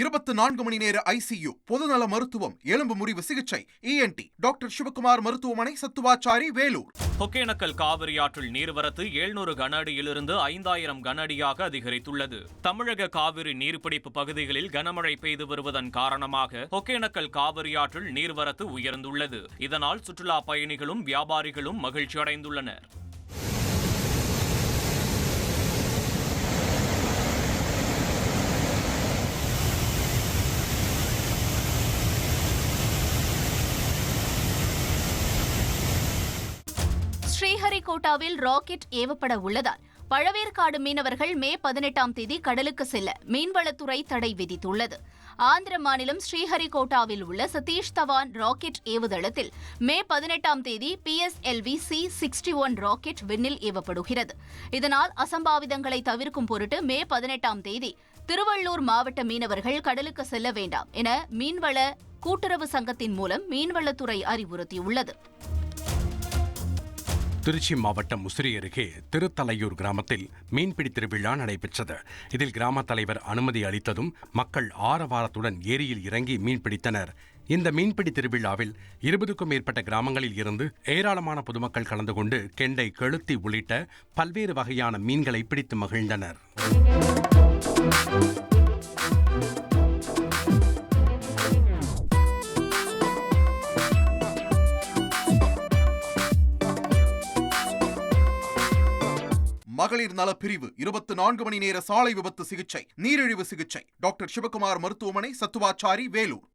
இருபத்தி நான்கு மணி நேர ஐசியு பொதுநல மருத்துவம் எலும்பு முறிவு சிகிச்சை இஎன்டி டாக்டர் சிவகுமார் மருத்துவமனை சத்துவாச்சாரி வேலூர். ஒகேனக்கல் காவிரி ஆற்றில் நீர்வரத்து எழுநூறு கன அடியிலிருந்து ஐந்தாயிரம் கன அடியாக அதிகரித்துள்ளது. தமிழக காவிரி நீர்பிடிப்பு பகுதிகளில் கனமழை பெய்து வருவதன் காரணமாக ஒகேனக்கல் காவிரி ஆற்றில் நீர்வரத்து உயர்ந்துள்ளது. இதனால் சுற்றுலா பயணிகளும் வியாபாரிகளும் மகிழ்ச்சி அடைந்துள்ளனர் ஸ்ரீஹரிகோட்டாவில் ராக்கெட் ஏவப்பட உள்ளதால் பழவேற்காடு மீனவர்கள் மே பதினெட்டாம் தேதி கடலுக்கு செல்ல மீன்வளத்துறை தடை விதித்துள்ளது. ஆந்திர மாநிலம் ஸ்ரீஹரிகோட்டாவில் உள்ள சதீஷ் தவான் ராக்கெட் ஏவுதளத்தில் மே பதினெட்டாம் தேதி PSLV C sixty one rocket விண்ணில் ஏவப்படுகிறது. இதனால் அசம்பாவிதங்களை தவிர்க்கும் பொருட்டு மே பதினெட்டாம் தேதி திருவள்ளூர் மாவட்ட மீனவர்கள் கடலுக்கு செல்ல வேண்டாம் என மீன்வள கூட்டுறவு சங்கத்தின் மூலம் மீன்வளத்துறை அறிவுறுத்தியுள்ளது. திருச்சி மாவட்டம் முசிறி அருகே திருத்தலையூர் கிராமத்தில் மீன்பிடி திருவிழா நடைபெற்றது. இதில் கிராம தலைவர் அனுமதி அளித்ததும் மக்கள் ஆரவாரத்துடன் ஏரியில் இறங்கி மீன்பிடித்தனர் இந்த மீன்பிடி திருவிழாவில் இருபதுக்கும் மேற்பட்ட கிராமங்களில் இருந்து ஏராளமான பொதுமக்கள் கலந்து கொண்டு கெண்டை கெளுத்தி உள்ளிட்ட பல்வேறு வகையான மீன்களை பிடித்து மகிழ்ந்தனர். மகளிர் நல பிரிவு இருபத்தி நான்கு மணி நேர சாலை விபத்து சிகிச்சை நீரிழிவு சிகிச்சை. டாக்டர் சிவகுமார் மருத்துவமனை சத்துவாச்சாரி வேலூர்.